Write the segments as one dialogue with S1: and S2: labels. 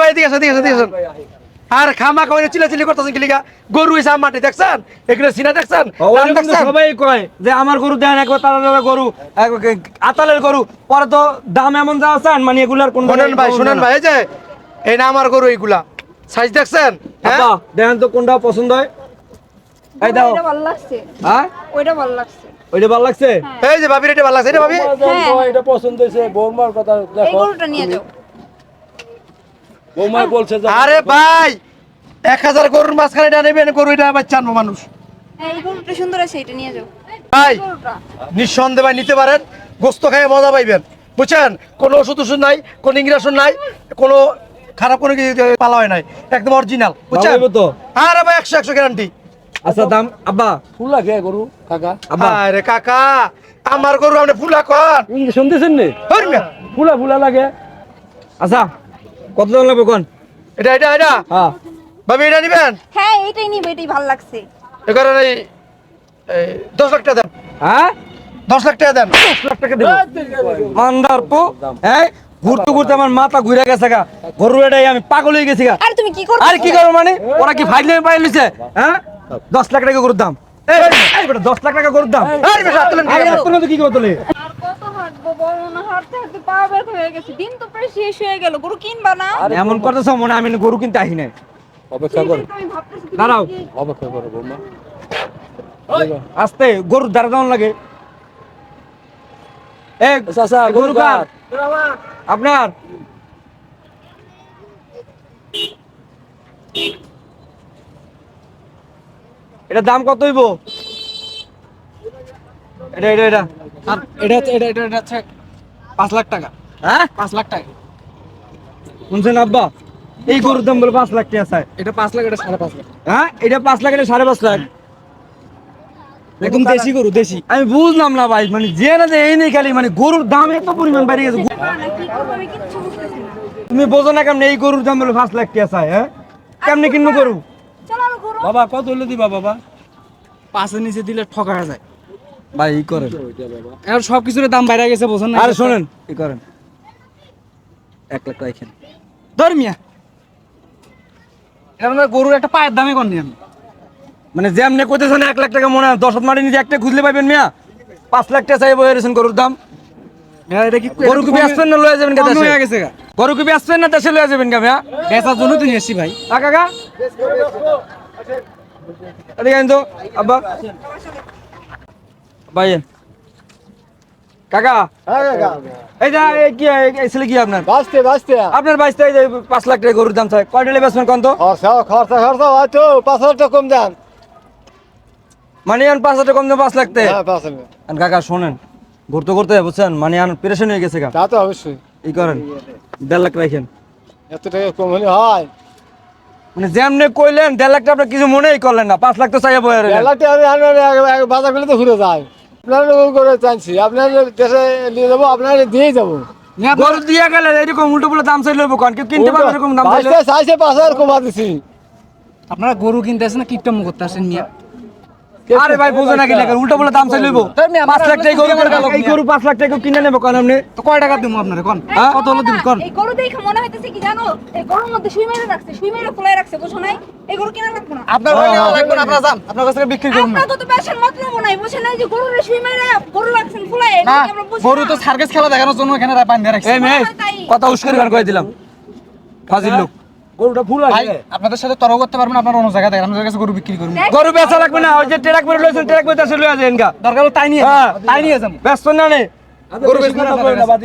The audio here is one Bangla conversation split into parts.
S1: ভাই এদিকে আসেন এদিকে আসেন, আর খামা খাওয়াই চিলাচিলি করতেছেন কি লিগা? গরু হইছে আমার মাটি দেখছেন? এগুলো সিনা দেখছেন?
S2: সবাই কয় যে আমার গরু দেন একবার তারা গরু আতালের গরু। পরে তো দাম এমন যা আছে মানে এগুলার কোন
S1: শোনেন ভাই শোনেন ভাই এই যে এই না আমার গরু এইগুলা। সাইজ দেখছেন? হ্যাঁ?
S2: দেখেন তো কোনটা পছন্দ হয়। এই দাও।
S3: ওইটা ভালো লাগছে।
S2: হ্যাঁ?
S3: ওইটা ভালো লাগছে।
S2: ওইটা ভালো লাগছে?
S1: এই যে ভাবির এটা ভালো লাগছে রে ভাবি?
S3: হ্যাঁ।
S4: এটা পছন্দ হয়েছে বৌমার কথা
S3: এই গরুটা নিয়ে যাও।
S4: বৌমা বলছে যে
S1: আরে ভাই এক হাজার গরুর মাঝখানে এটা নেবেন গরু এটা বাচ্চা আনব মানুষ।
S3: এই গরুটা সুন্দর আছে এটা নিয়ে যাও।
S1: ভাই নিঃসন্দেহে ভাই নিতে পারেন গোস্ত খেয়ে মজা পাইবেন। বুঝছেন? কোনো ওষুধ ওষুধ নাই কোনো ইংরেশন নাই কোনো খারাপ কোনো কিছু পালা হয় নাই একদম অরিজিনাল বুঝছেন?
S2: তো?
S1: আরে ভাই একশো একশো গ্যারান্টি
S2: আচ্ছা দাম আব্বা।
S4: ফুল লাগে গরু কাকা।
S2: আব্বা।
S1: আরে কাকা আমার গরু আপনি ফুলা কর
S4: ইংলিশ শুনতেছেন নি। ফুলা ফুলা লাগে।
S2: আচ্ছা কত দাম লাগবে কোন
S1: এটা এটা এটা
S2: হ্যাঁ
S1: ভাবি এটা নিবেন
S3: হ্যাঁ এইটাই নিবে এটাই ভালো লাগছে
S1: এ করেন এই দশ লাখ টাকা দেন
S2: হ্যাঁ
S1: দশ লাখ টাকা দেন
S2: দশ লাখ টাকা দেবো মান্দার পো হ্যাঁ ঘুরতে ঘুরতে আমার মাথা ঘুরে গেছে গা গরু এটাই আমি পাগল হয়ে গেছি গা
S3: আর তুমি কি করছ
S2: আর কি করো মানে ওরা কি ফাইলে পাই লিছে হ্যাঁ দশ লাখ টাকা গরুর দাম এই, বেটা, দশ লাখ টাকা গরুর দাম
S1: আরে হাত তোলেন,
S2: কি করে তোলে
S3: আর কত হাঁটবো বলো না হাঁটতে হাঁটতে পা বের হয়ে গেছে। দিন তো প্রায় শেষ হয়ে গেল গরু কিনবা না?
S2: এমন করতেছ মনে আমি গরু কিনতে আসি নাই।
S4: অপেক্ষা করো।
S3: আমি ভাবতেছি তুমি
S2: দাঁড়াও।
S4: অপেক্ষা করো বৌমা।
S2: আস্তে গরুর দ্বারা দাম লাগে। এ
S4: চাচা
S2: গরু কার? আপনার? এটা দাম কত হইব? এটা এটা এটা।
S5: আর এটা হচ্ছে- এটা এটা এটা হচ্ছে পাঁচ লাখ টাকা।
S2: হ্যাঁ?
S5: পাঁচ লাখ টাকা।
S2: শুনছেন আব্বা? এই গরুর দাম বলে পাঁচ লাখ টাকা চাই।
S5: এটা পাঁচ লাখ এটা সাড়ে পাঁচ লাখ।
S2: হ্যাঁ? এটা পাঁচ লাখ এটা সাড়ে পাঁচ লাখ।
S5: একদম দেশি গরু দেশি।
S2: আমি বুঝলাম না ভাই মানে যে না যে এই নেই খালি মানে গরুর দাম এত পরিমাণ বেড়ে গেছে। তুমি বোঝো না কেমন এই গরুর দাম বলে পাঁচ লাখ টাকা চাই হ্যাঁ? কেমনি কিনবো গরু?
S3: চলো
S4: বাবা কত হলে দিবা বাবা?
S5: পাঁচের নিচে দিলে ঠকা যায়।
S2: ভাই ই করেন।
S5: এখন সব কিছুর দাম বাইরে গেছে বোঝেন না
S2: আরে শোনেন। ই করেন। এক লাখ রাখেন
S5: ধর্মিয়া এটা গরুর একটা পায়ের দামে কর নি আমি
S2: মানে যেমনি কইতেছেন এক লাখ টাকা মনে হয় দশ মাটি নিচে একটা খুঁজলে পাইবেন মিয়া। পাঁচ লাখ টাকা চাই বয়ে গরুর দাম।
S5: এটা কি
S2: গরু কি বেচবেন না লয়ে যাবেন কা দেশে?
S5: গেছে গা।
S2: গরু কি বেচবেন না দেশে লয়ে যাবেন কা মিয়া?
S5: বেচার জন্য তো এসছি ভাই।
S2: কাকা এদিকে তো আব্বা। ভাই। কাকা। এই যা এই কি এই এই ছেলে কি আপনার?
S4: বাঁচতে বাঁচতে।
S2: আপনার এই যে পাঁচ লাখ টাকা গরুর দাম চাই। কয় ডেলে বেচবেন কোন
S4: খরচা খরচা খরচা হয়তো পাঁচ হাজার টাকা কম দেন।
S2: মানে আন পাঁচ হাজার কম দাম পাঁচ লাখ টাকা
S4: হ্যাঁ
S2: কাকা শোনেন ঘুরতে ঘুরতে বুঝছেন? মানে আন পেরেশান হয়ে গেছে
S4: তা তো অবশ্যই।
S2: ই করেন দেড় লাখ রাখেন।
S4: এত টাকা কম হলে হয়।
S2: মানে যেমনি কইলেন দেড় লাখ টাকা আপনি কিছু মনেই করলেন না। পাঁচ লাখ তো চাইয়া বয়ে রইলেন।
S4: এলাকাতে আমি আমি বাজার করলে তো ঘুরে যায়। আপনার করে চাইছি আপনার দেশে নিয়ে যাব আপনার দিয়ে যাব।
S2: গরু দিয়ে গেলে এরকম উল্টো পুল্টো দাম চাইলে হইবো কারণ কেউ কিনতে পারবে এরকম দাম চাইলে?
S4: বাঁচতে চাইছে পাঁচ হাজার কমা দিছি।
S5: আপনারা গরু কিনতে আসেন না কিপটাম করতে আসেন মিয়া?
S2: আরে ভাই বুঝে না কিনা উল্টো পুল্টো দাম
S5: তাই
S2: পাঁচ লাখ টাকা গরু
S5: গেল
S2: এই গরু পাঁচ লাখ টাকা কিনে নেব কারণ আপনি
S5: তো কয় টাকা দিব আপনারা কোন?
S2: হ্যাঁ?
S5: কত হলো দিবি কোন?
S3: এই গরু দেখে মনে হইতেছে কি জানো এই গরুর মধ্যে সুই মেরে রাখছে সুই মেরে ফুলাই রাখছে বুঝো নাই? এই গরু কিনা লাগবে না।
S5: আপনার ভাই নেওয়া লাগবে না আপনারা যান আপনার কাছ বিক্রি করুন না।
S3: আপনার তো মতলব নাই বুঝছেন না এই যে গরুর সুই মেরে গরু রাখছেন ফুলাই বুঝি
S5: গরু তো সার্কাস খেলা দেখানোর জন্য এখানে বান্ধে রাখছে।
S2: এই মেয়ে কথা উস্কারি গান করে দিলাম। ফাজিল লোক।
S4: গরুটা ফুল
S5: ভাই আপনাদের সাথে তর্ক করতে পারবেন আপনার অন্য দেখেন আমাদের কাছে গরু বিক্রি
S3: দেখ,
S2: গরু বেচা লাগবে না ওই যে ট্রাক করে লইছেন ট্রাক লইয়া যান গা
S5: দরকার হলে তাই নিয়ে
S2: হ্যাঁ।
S5: তাই নিয়ে যান।
S2: ব্যস্ত না নে।
S5: গরু বেচবেন না আপনাদের কাছে।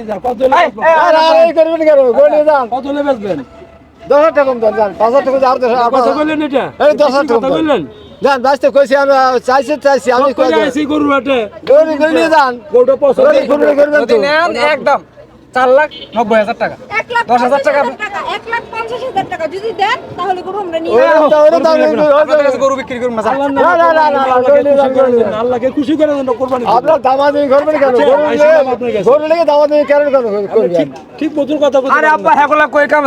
S4: আর আর এই করবেন কেন? গরু যান। কত বেচবেন? টাকা কম দেন যান। টাকা আর কত বললেন এটা? এই টাকা বললেন যান বাঁচতে কইছি আমি চাইছি চাইছি আমি কই গরু হাটে। গরু গরু নিয়ে যান গরুটা পছন্দ করবেন
S5: একদম। চার লাখ নব্বই হাজার টাকা। দশ হাজার টাকা
S3: এক লাখ পঞ্চাশ হাজার টাকা। যদি দেন তাহলে গরু আমরা নিয়ে
S5: গরু বিক্রি।
S6: আল্লাহকে খুশি করার জন্য কোরবানি
S4: করবেন কেন? কেন কেন
S6: ঠিক কথা
S2: আরে আব্বা কই কাম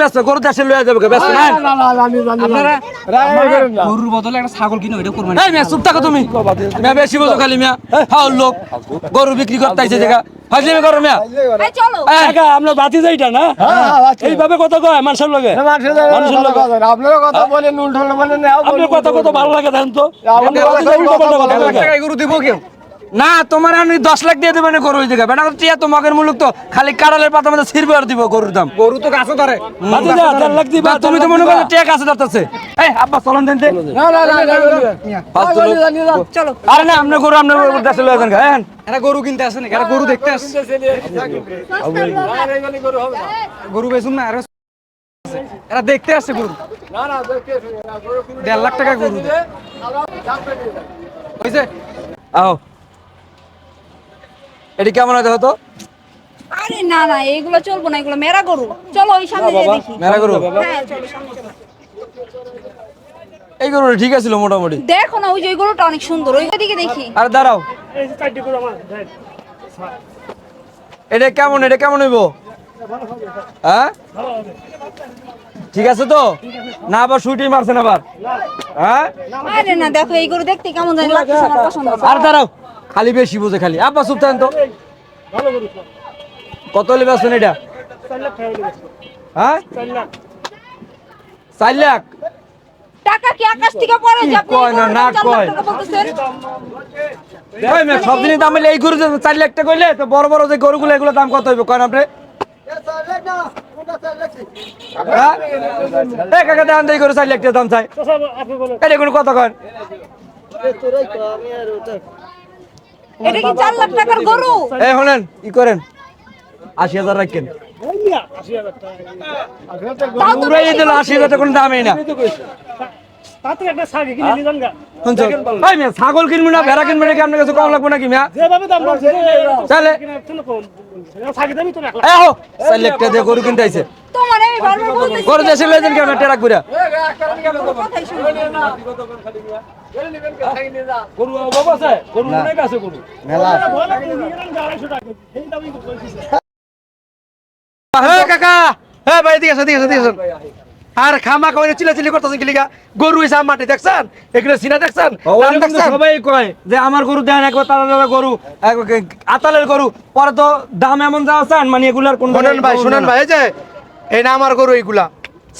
S2: ব্যস্ত দেশে যাবে ব্যস্ত না
S4: না না
S5: আপনারা
S4: না।
S5: গরুর বদলে একটা ছাগল কিনে ওইটা করবেন।
S2: এই মিয়া চুপ থাকো তুমি। মিয়া বেশি বোঝো খালি মিয়া। হাও লোক। গরু বিক্রি করতে আইছে জায়গা। ফাজলিমি করো মিয়া।
S6: আমরা বাতি যাইটা না?
S4: হ্যাঁ, হ্যাঁ,
S6: এইভাবে কথা কয় মানুষের লগে?
S4: মানুষের
S6: লগে।
S4: আপনারা কথা বলেন উল্টো বলেন
S6: আপনার কথা কত ভালো লাগে দেন তো? উল্টো পাল্টা কথা
S5: গরু দিব কেউ?
S2: না তোমার আমি দশ লাখ দিয়ে দেবেন গরু ওই জায়গায়। বেটা টিয়া তো মগের মুলুক তো খালি কাড়ালের পাতা মধ্যে ছিড়বে আর দিব গরুর দাম।
S5: গরু তো গাছও ধরে।
S6: লাখ দিবা,
S2: তুমি তো মনে করো। টিয়া কাছে ধরতেছে। এই আব্বা চলন দেন দে।
S4: না, না, না।
S3: চলো।
S2: আরে না গরু আপনার দেশে লয়ে যান গা, হ্যাঁ
S5: এরা গরু কিনতে আসে নাকি? এরা গরু দেখতে আসে। গরু বেচুন না এরা এরা দেখতে আসছে গরু।
S4: না, না, দেখতে।
S5: দেড় লাখ টাকা গরু হয়েছে
S2: আও। এটি কেমন হতে হতো
S3: আরে না না এইগুলো চলবো না এগুলো মেরা গরু। চলো ওই সামনে দেখি।
S2: মেরা গরু?
S3: হ্যাঁ চলো সামনে চলো।
S2: এই গরুটা ঠিক আছিল মোটামুটি।
S3: দেখো না ওই যে গরুটা অনেক সুন্দর ওই দিকে দেখি।
S2: আরে দাঁড়াও। এটা কেমন এটা কেমন হইব? হ্যাঁ? ঠিক আছে তো? না আবার সুইটি মারছেন আবার। হ্যাঁ?
S3: আরে না দেখো এই গরু দেখতে কেমন জানি লাগতেছে আমার পছন্দ।
S2: আর দাঁড়াও। খালি বেশি বোঝে খালি। আব্বা চুপ থাকেন তো। কত হলে বেচছেন এটা? হ্যাঁ? চার লাখ।
S3: টাকা কি আকাশ থেকে পড়ে? যে
S2: কয় না, না সব দাম এই গরু যে চার লাখ টাকা কইলে তো বড় বড় যে গরুগুলো এগুলো দাম কত হইব? কয় না আপনি? হ্যাঁ? এই কাকা দাম দেই গরু চার লাখ টাকা দাম চাই। এটা কোনো কথা কয়
S3: এটা কি চার লাখ টাকার গরু?
S2: এই শোনেন কি করেন। আশি হাজার রাখেন।
S3: তাও তো
S2: উড়াই দিল আশি হাজার টাকা কোনো দামই না। ছাগল কিনবো না ভেড়া কিনবো নাকি আপনার কাছে কম লাগবো নাকি
S6: একটু
S2: টাকা দিয়ে গরু কিনতে আইছে।
S3: বলতেছি
S2: গরু দেশে লইছেন কেমন? টেরাক।
S6: গরু অভাব আছে? গরু অনেক গরু। যান।
S1: হ্যাঁ কাকা। হ্যাঁ ভাই। আর খামা খাওয়াই চিলা চিলি করতেছেন কিলিগা গরু হিসাব মাটি দেখছেন? এগুলো সিনা দেখছেন?
S2: সবাই কয় যে আমার গরু দেন একবার তারা গরু এক- আতালের গরু। পরে তো দাম এমন যাওয়া চান মানে এগুলার কোন
S1: শুনেন ভাই শুনেন ভাই যে এই না আমার গরু এইগুলা।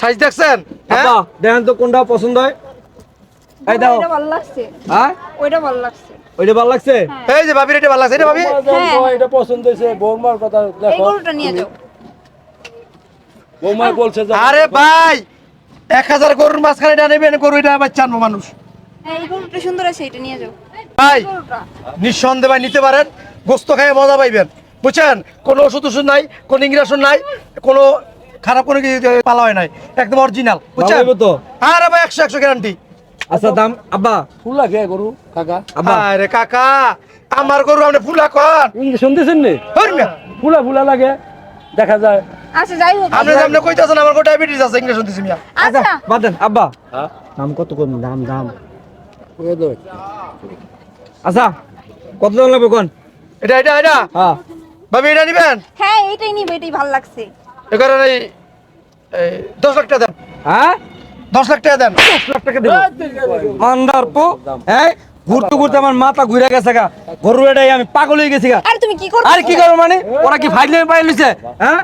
S1: সাইজ দেখছেন? হ্যাঁ?
S2: দেখেন তো কোনটা পছন্দ হয়। এই দাও।
S3: ভালো লাগছে।
S2: হ্যাঁ?
S3: ওইটা ভালো লাগছে।
S2: ওইটা ভালো লাগছে?
S1: এই যে ভাবির এটা ভালো লাগছে। এটা ভাবি?
S3: হ্যাঁ।
S6: এটা পছন্দ হয়েছে। বৌমার কথা
S3: এই গরুটা নিয়ে যাও।
S6: বৌমা বলছে
S1: আরে ভাই এক হাজার গরুর মাঝখানে এটা নেবেন গরু এটা মানুষ।
S3: এই গরুটা সুন্দর আছে এটা নিয়ে যাও।
S1: ভাই নিঃসন্দেহে ভাই নিতে পারেন। গোস্ত খেয়ে মজা পাইবেন। বুঝছেন? কোনো ওষুধ ওষুধ নাই কোনো ইংরেশন নাই কোনো খারাপ কোনো কিছু পালা হয় নাই। একদম অরিজিনাল বুঝছেন?
S2: তো?
S1: আরে ভাই একশো একশো গ্যারান্টি
S2: আচ্ছা দাম আব্বা।
S6: ফুল লাগে গরু কাকা।
S2: আব্বা।
S1: আরে কাকা আমার গরু আপনি ফুলা কর
S6: ইংলিশ শুনতেছেন নি? ফুলা ফুলা লাগে দেখা যায়।
S3: আচ্ছা যাই হোক।
S1: আপনি আপনি কইতাছেন আমার গো ডায়াবেটিস আছে ইংরেশন দিছি মিয়া।
S2: আচ্ছা।
S3: আচ্ছা
S2: বাদ দেন আব্বা।
S6: হ্যাঁ?
S2: দাম কত কম দাম দাম।
S6: ওই দই।
S2: আচ্ছা কত দাম লাগবে কোন?
S1: এটা এটা এটা?
S2: হ্যাঁ।
S1: ভাবি এটা নিবেন?
S3: হ্যাঁ এইটাই নিবে এটাই ভালো লাগছে।
S1: এগারো এই এই দশ লাখ টাকা দেন।
S2: হ্যাঁ?
S1: দশ লাখ টাকা দেন।
S2: দশ লাখ টাকা দেবো। মান্দার পো হ্যাঁ ঘুরতে ঘুরতে আমার মাথা ঘুরে গেছে গা। গরু এটাই আমি পাগল হয়ে গেছি গা।
S3: আরে তুমি কি
S2: আর কি করো মানে? ওরা কি ফাইলে পাই লিছে হ্যাঁ?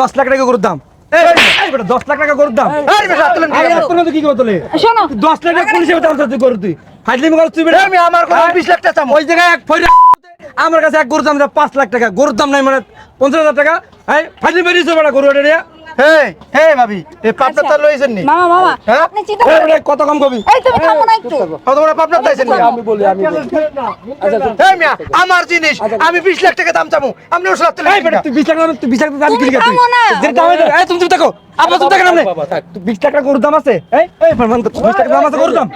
S2: দশ লাখ টাকা গরুর দাম। দশ লাখ টাকা গরুর দাম।
S1: কি
S2: আরে
S1: করে?
S2: তোরা তো কি করে তোলে
S3: শোনো।
S2: দশ লাখ টাকা পুলিশে দাম চাচ্ছিস গরু তুই। ফাইলে করছিস তুই বেটা।
S1: আমি আমার গরু বিশ লাখ টাকা
S2: ওই জায়গায় এক আমার কাছে এক গরুর দাম যা পাঁচ লাখ টাকা। গরুর দাম নাই মানে পঞ্চাশ হাজার টাকা। হ্যাঁ ফাইলে বেরিয়েছে বেটা গরু এটা নিয়ে।
S3: মামা
S1: হ্যাঁ?
S2: কত কম কবি।
S3: এই তুমি থামো না একটু।
S1: কত বড় পাপনা তাইছেন নি?
S6: আমি বলি আমি বলি। আচ্ছা
S1: মিয়া আমার জিনিস আমি বিশ লাখ টাকা দাম
S2: বেটা তুই বিশ লাখ টাকা বিশ লাখ দাম
S3: তুমি
S2: দেখো আব্বা তুমি দেখো না
S6: বাবা, থাক।
S2: তুই বিশ টাকা গরুর দাম আছে? এই এই ফরমান তো বিশ টাকা দাম আছে গরুর দাম।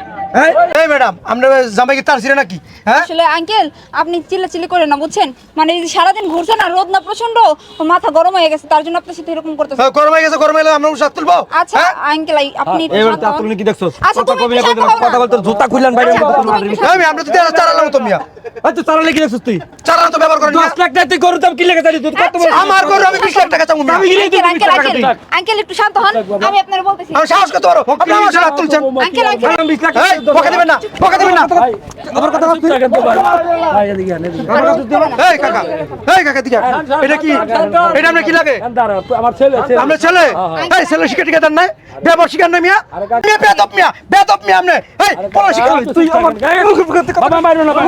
S2: এই
S1: এই ম্যাডাম আমরা জামাই কি তার ছিল নাকি? হ্যাঁ?
S3: আসলে আঙ্কেল আপনি চিল্লাচিল্লি করেন না বুঝছেন? মানে সারাদিন ঘুরছে না রোদ না প্রচণ্ড মাথা গরম হয়ে গেছে তার জন্য আপনার সাথে এরকম করতেছে।
S1: হ্যাঁ, গরম হয়ে গেছে গরম হলে আমরা সাত তুলবো।
S3: আচ্ছা
S1: হ্যাঁ?
S3: আঙ্কেল আপনি
S2: এবার
S3: শান্ত
S2: তা কি দেখছ?
S3: আচ্ছা,
S2: কথা কবি না বলতে জুতা খুললেন বাইরে
S3: আচ্ছা,
S1: আমি আমরা তো তেরো চালালাম তো মিয়া।
S2: এই তুই চালা দেখছিস তুই।
S1: চালানো তো ব্যবহার করেন না।
S2: দশ লাখ টাকা তুই গরুর দাম কি লেগে চালি তুই কত
S3: আচ্ছা।
S1: আমার গরু আমি বিশ লাখ টাকা চামু
S2: আমি
S3: আঙ্কেল আঙ্কেল
S2: টাকা
S3: আঙ্কেল
S2: দিই।
S3: আঙ্কেল একটু শান্ত হন আমি আপনার বলতেছি।
S1: সাহস করতে পারো আপনি আমার সাথে হাত তুলছেন।
S3: Uncle uncle.
S1: দিবেন না বকা দিবেন না।
S2: আবার কথা বলছিস
S6: থাকেন তো ভাই ভাই এদিকে আন, এদিকে আন।
S1: এই কাকা এই কাকা দিকে এটা কি এটা কি লাগে
S6: দাঁড়া, আমার ছেলে ছেলে।
S1: ছেলে এই ছেলে শিখে টিকে দেন নাই ব্যবহার শিখান না মিয়া মিয়া বেদব মিয়া বেদব মিয়া আপনি এই পড়া শিখান তুই আমার
S6: বাবা মারো না, বাবা।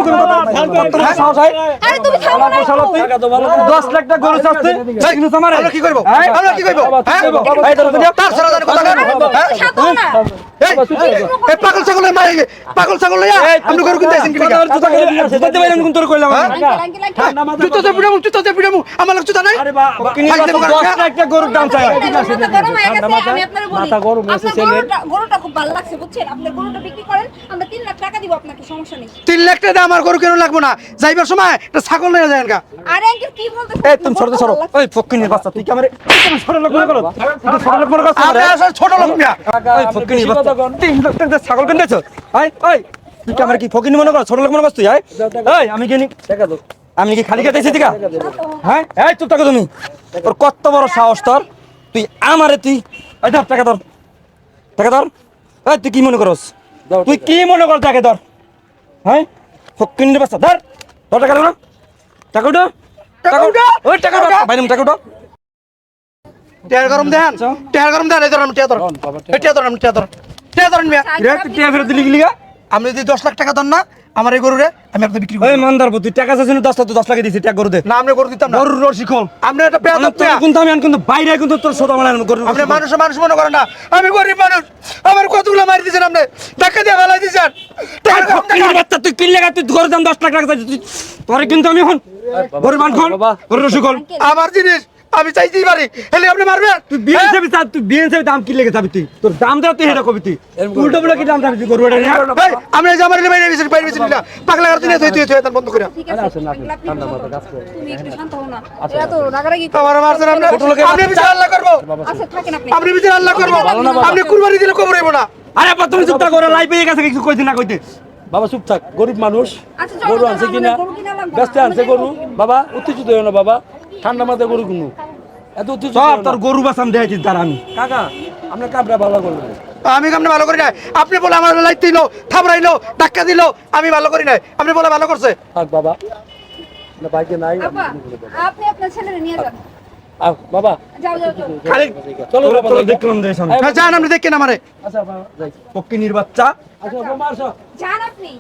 S2: তোমার সাহস হয়
S3: আরে তুমি থামো না একটু।
S6: টাকা তো ভালো।
S2: দশ লাখ টাকা গরু চাচ্ছে
S1: এই, আমরা কি করব আমরা কি করব হ্যাঁ
S2: এই ধরো
S1: তার সারা জানি কথা কেন হ্যাঁ
S3: শান্ত হও না।
S1: এই এই পাগল ছাগল মারে পাগল ছাগল লইয়া গরু হ্যাঁ? আমার। লোক নাই?
S6: আরে বা- বা-
S2: কিনি
S1: ফাইজলামি করেন
S2: দশ
S1: না?
S2: লাখ টাকা গরুর দাম চাই।
S3: আপনার মাথা গরম গেছে, আমি আপনারে বলি।
S6: মাথা গরম হয়েছে
S3: আপনার
S6: ছেলের।
S3: গরুটা- গরুটা খুব ভালো লাগছে, বুঝছেন? আপনার গরুটা বিক্রি করেন, আমরা তিন লাখ টাকা দিব আপনাকে, সমস্যা নেই।
S1: তিন লাখ টাকা আমার গরু কেন লাগবো না? যাইবার সময় একটা ছাগল নিয়ে যায় গা
S3: আরে আঙ্কেল, কি বলতেছেন?
S2: এই তুমি সরো সরো। ওই ফকিনির বাচ্চা তুই কি আমারে তুমি ছোট লোক মনে করো? তুই ছোট লোক মনে করছ
S1: আপনি আসলে ছোট লোক মিয়া
S2: ওই ফকিনির বাচ্চা তিন লাখ টাকা ছাগল আই ওই তুই আমার কি ফকিনি মনে করছ ছোট লোক মনে করছ তুই আই এই আমি কি নি
S6: টাকা দাও।
S2: আমি কি খালি খাইতেছি দিকা হ্যাঁ? এই চুপ থাকো তুমি। তোর কত বড় সাহস তোর। তুই আমারে তুই এই ধর টাকা ধর। টাকা ধর। এই তুই কি মনে করস? তুই কি মনে কর টাকা ধর? হ্যাঁ? ফকিনির বাচ্চা ধর। ধর টাকা ধর। টাকা উঠো। টাকা উঠো। ওই টাকা উঠো বাইরে টাকা উঠো।
S1: টেয়ার গরম দেন। টেয়ার গরম দেন এই ধরেন টেয়ার ধরেন এই টেয়ার ধরেন টেয়ার ধরেন টেয়ার ধরেন মিয়া।
S2: রে তুই টিয়া ফেরত দিলি গিলিগা
S1: আমি যদি দশ লাখ টাকা দেন না আমার এই গরুরে আমি আপনার বিক্রি করি
S2: মানদার তুই টাকা চাইছিস দশ লাখ দশ লাখে দিছি টাকা গরু দে।
S1: না আপনি গরু দিতাম না।
S2: গরুর রশি খোল
S1: আপনি একটা পেয়াদ
S2: তোর কিন্তু আমি আন কিন্তু বাইরে কিন্তু তোর ছোট মানে গরুর
S1: আপনি মানুষ মানুষ মনে করেন না। আমি গরিব মানুষ। আমার কতগুলো মারি দিয়েছেন আপনি? টাকা দিয়ে ভালো দিয়েছেন
S2: বাচ্চা, তুই কিনলে গা, তুই গরুর দাম দশ লাখ টাকা চাইছিস, তুই- তোরে কিন্তু আমি এখন গরুর বান খোল গরুর রশি
S1: আমার জিনিস আমি চাইতেই পারি। হেলে আপনি মারবেন?
S2: তুই বিয়ে হিসেবে চা- তুই বিয়ে হিসেবে দাম কি লেগে যাবি তুই? তোর দাম দেওয়া তুই হেটা কবি তুই। উল্টো বলে কি দাম চাবি তুই এটা?
S1: এই, আমি এই যে আমার বাইরে বেশি বাইরে বেশি না পাগলা গাড়ি নিয়ে তুই তুই তুই বন্ধ করে।
S3: আপনি
S1: আমার মারছেন বিচার আল্লাহ করব।
S3: আচ্ছা, আপনি।
S1: আপনি বিচার আল্লাহ করব। আপনি কুরবানি দিলে কবর হইব না।
S2: আরে বাবা, তুমি চুপ থাকো, ওরা লাই পেয়ে গেছে কিছু কইতে না কইতে।
S6: বাবা চুপ থাক গরিব মানুষ।
S3: আচ্ছা,
S6: গরু আনছে কিনা। ব্যস্ত আনছে গরু। বাবা উত্তেজিত হইও না বাবা। ঠান্ডা মাথায় গরু কিনু এত উত্তেজিত
S2: সব তোর গরু বাসাম দেখাইছিস তার আমি।
S6: কাকা আপনার কাপড়া ভালো করবেন
S1: আমি আপনি ভালো করি নাই। আপনি বলে আমার লাইট দিল থাবড়াইলো ধাক্কা দিল আমি ভালো করি নাই। আপনি বলে ভালো করছে।
S6: থাক বাবা না বাইকে নাই
S3: আপনি আপনার ছেলেরে নিয়ে যান।
S6: বাবা।
S3: যাও, যাও, যাও।
S6: চলো
S2: তোর দেখলাম
S1: হ্যাঁ, যান আপনি দেখেন আমারে।
S6: আচ্ছা বাবা যাই।
S2: পক্কিনির বাচ্চা।
S6: আচ্ছা বাবা আসো।
S3: যান আপনি।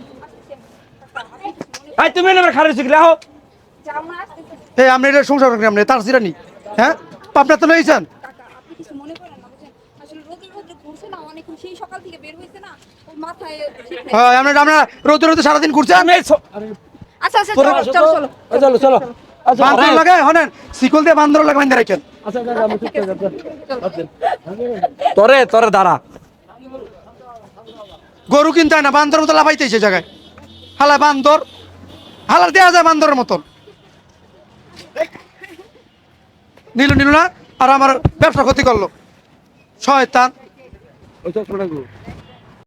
S2: এই তুমি খারে শিখলে
S1: এই আপনি সংসার করেন আপনি তার সিরানি হ্যাঁ? আপনার তো লইছেন।
S3: কাকা, আপনি কিছু মনে করেন না, বুঝছেন? আসলে রোদে রোদে ঘুরছে না, অনেকক্ষণ সেই সকাল থেকে বের হইছে না, ওর মাথায় ঠিক নেই।
S1: হ্যাঁ আমরা আমরা রোদে রোদে সারাদিন ঘুরছেন
S3: আচ্ছা, আচ্ছা, চলো, চলো, চলো।
S6: এই চলো চলো। আচ্ছা
S1: বান্দর লাগে হনেন। শিকল দিয়ে বান্দর লাগে বান্ধে রাখেন।
S6: আচ্ছা কাকা আমি চুপ করে যাচ্ছি।
S2: তোরে তোরে দাঁড়া।
S1: গরু কিনতে না বান্দর মতো লাফাইতে জায়গায়। হালা বান্দর। হালার দেওয়া যায় বান্দরের মতন। নিল নিল না আর আমার ব্যবসা ক্ষতি করল। শয়তান।